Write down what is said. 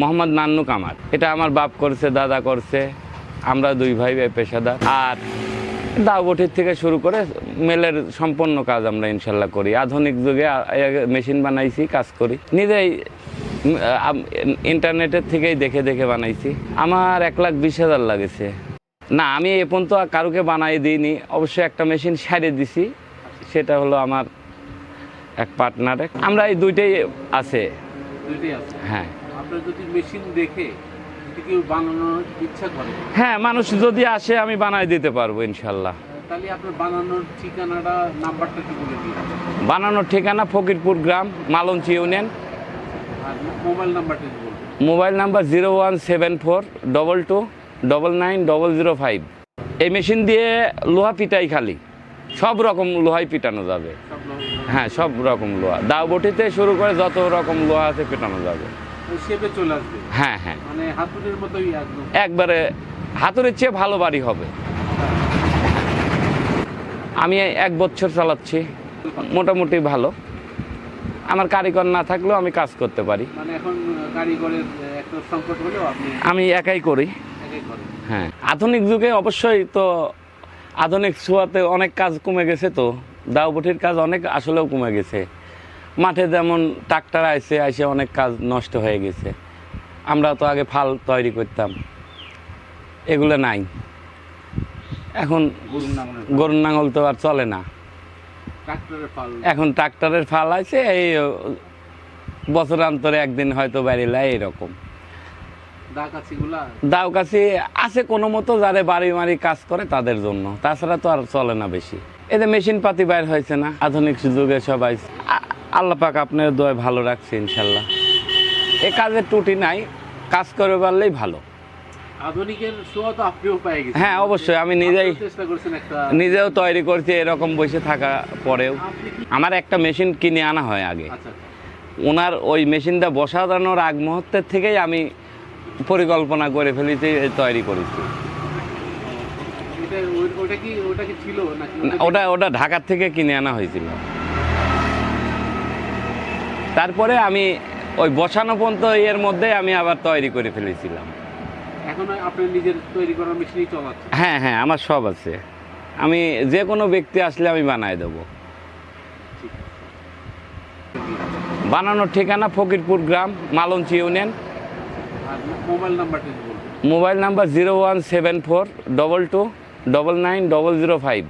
মোহাম্মদ নান্নু কামার এটা আমার বাপ করছে দাদা করছে আমরা দুই ভাই ভাই পেশাদার। আর দাওবটির থেকে শুরু করে মেলের সম্পন্ন কাজ আমরা ইনশাল্লাহ করি। আধুনিক যুগে মেশিন বানাইছি কাজ করি। নিজেই ইন্টারনেটের থেকেই দেখে দেখে বানাইছি। আমার এক লাখ বিশ হাজার লাগেছে। না আমি এ পর্যন্ত আর কারুকে বানাই দিইনি। অবশ্যই একটা মেশিন সারিয়ে দিছি। সেটা হলো আমার এক পার্টনারে আমরা এই দুইটাই আছে। হ্যাঁ। আপনার যদি মেশিন দেখে কেউ বানানোর ইচ্ছা করে? হ্যাঁ মানুষ যদি আসে আমি বানাই দিতে পারব ইনশাল্লাহ। তাহলে আপনার বানানোর ঠিকানাটা নাম্বারটা কি বলে দিন। বানানোর ঠিকানা ফকিরপুর গ্রাম মালঞ্চি ইউনিয়ন। আর মোবাইল নাম্বারটা কি mobile number zero one seven four double two double nine double zero five. এই মেশিন দিয়ে লোহা পিটাই খালি। সব রকম লোহাই পিটানো যাবে। হ্যাঁ সব রকম লোহা। দাও বটিতে শুরু করে যত রকম লোহা আছে পেটানো যাবে। চলে আসবে। হ্যাঁ হ্যাঁ। মানে হাতুড়ির মতোই একদম। একবারে হাতুড়ির চেয়ে ভালো বাড়ি হবে। আমি এক বছর চালাচ্ছি মোটামুটি ভালো। আমার কারিগর না থাকলেও আমি কাজ করতে পারি। মানে এখন কারিগরের একটা সংকট হলেও আপনি আমি একাই করি। হ্যাঁ আধুনিক যুগে অবশ্যই তো আধুনিক ছোঁয়াতে অনেক কাজ কমে গেছে তো। দাওবটির কাজ অনেক আসলেও কমে গেছে। মাঠে যেমন ট্রাক্টর আইসে আইসে অনেক কাজ নষ্ট হয়ে গেছে। আমরা তো আগে ফাল তৈরি করতাম। এগুলো নাই। এখন গরুর নাঙল তো আর চলে না। এখন ট্রাক্টরের ফাল আছে এই বছরান্তরে একদিন হয়তো দা কাছিগুলা দাও কাছে আছে কোনো মতো যারা বাড়ি মারি কাজ করে তাদের জন্য। তাছাড়া তো আর চলে না বেশি। এতে মেশিন পাতি বাইর হয়েছে না আধুনিক যুগে সবাই আল্লাহ পাক আপনার দয় ভালো রাখছে ইনশাল্লাহ। এ কাজের ত্রুটি নাই কাজ করে পারলেই ভালো। আধুনিকের তো আপনিও পেয়ে গেছেন। হ্যাঁ, অবশ্যই, আমি নিজেই- চেষ্টা করছেন একটা নিজেও তৈরি করছি এরকম বসে থাকা পরেও। আমার একটা মেশিন কিনে আনা হয় আগে। আচ্ছা ওনার ওই মেশিনটা বসানোর আগ মুহূর্তের থেকেই আমি পরিকল্পনা করে ফেলেছি তৈরি করেছি। ওটা ওটা ঢাকার থেকে কিনে আনা হয়েছিল। তারপরে আমি ওই বসানো পর্যন্ত এর মধ্যে আমি আবার তৈরি করে ফেলেছিলাম। এখন আপনি নিজের তৈরি করার মেশিনই চালাচ্ছেন হ্যাঁ হ্যাঁ আমার সব আছে। আমি যে কোনো ব্যক্তি আসলে আমি বানায় দেবো। বানানোর ঠিকানা ফকিরপুর গ্রাম মালঞ্চি ইউনিয়ন। মোবাইল নাম্বারটা mobile number zero one seven four double two double nine double zero five.